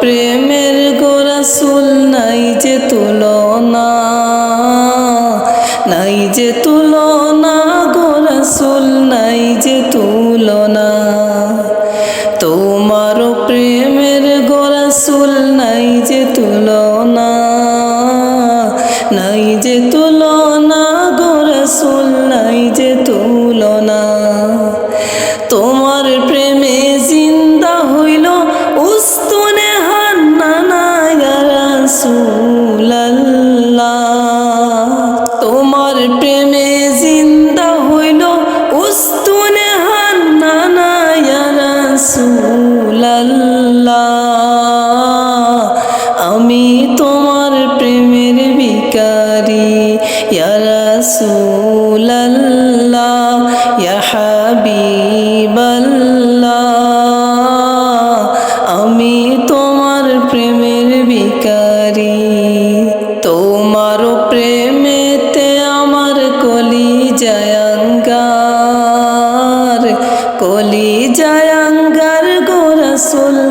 প্রেমের গোরাসুল নাই যে তুলনা, নাই যে তুলনা গোরাসুল নাই যে তুলনা। তোমার প্রেমের গোরাসুল নাই যে তুলনা, নাই যে তুলনা গোরাসুল নাই যে তুলনা। তোমার রাসূলুল্লাহ, আমি তোমার প্রেমের বিকারি ইয়া রাসূলুল্লাহ, ইয়া হাবিবাল্লাহ, আমি তোমার প্রেমের বিকারি তোমার প্রেমেতে আমার কলি জয়ঙ্গার কলি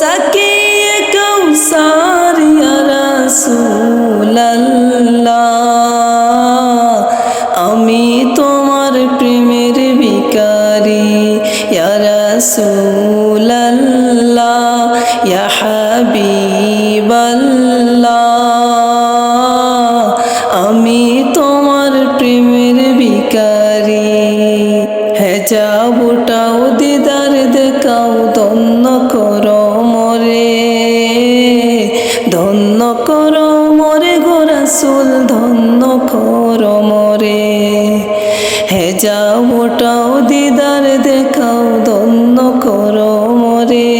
সাকিয়ে কৌসার রসুল্লাহ আমি তোমার প্রেমের বিকারি রাসূলুল্লাহ, ইয়া হাবিবাল্লাহ। আমি তোমার প্রেমের বিকারি হ্যাঁ যাবটাও দিদার দেখাও ধন্য করো। করো মরে গোরাসুল ধন্য করো মরে। হে যাও যাওটাও দিদার, দেখাও ধন্য করো মরে।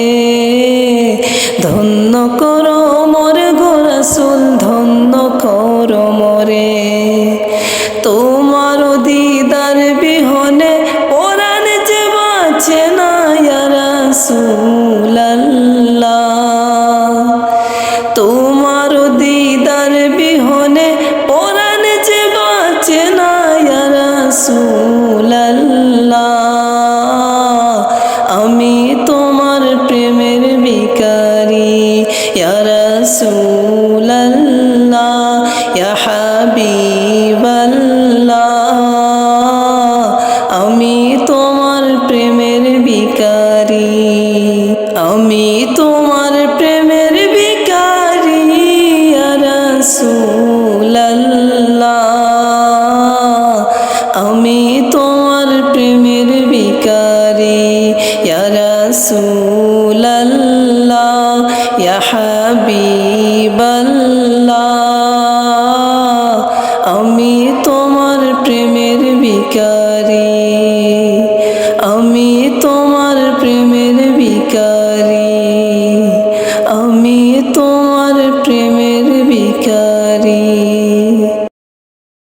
ধন্য করো মরে গোরাসুল ধন্য করো মরে। তোমার দিদার বিহনে পরাণ যে বাঁচে না রাসূলুল্লাহ। রাসূলুল্লাহ আমি তোমার প্রেমের বিকারী ইয়া রাসূলুল্লাহ ইয়া হাবিবাল্লাহ আমি তোমার প্রেমের বিকারী আমি তোমার প্রেমের বিকারি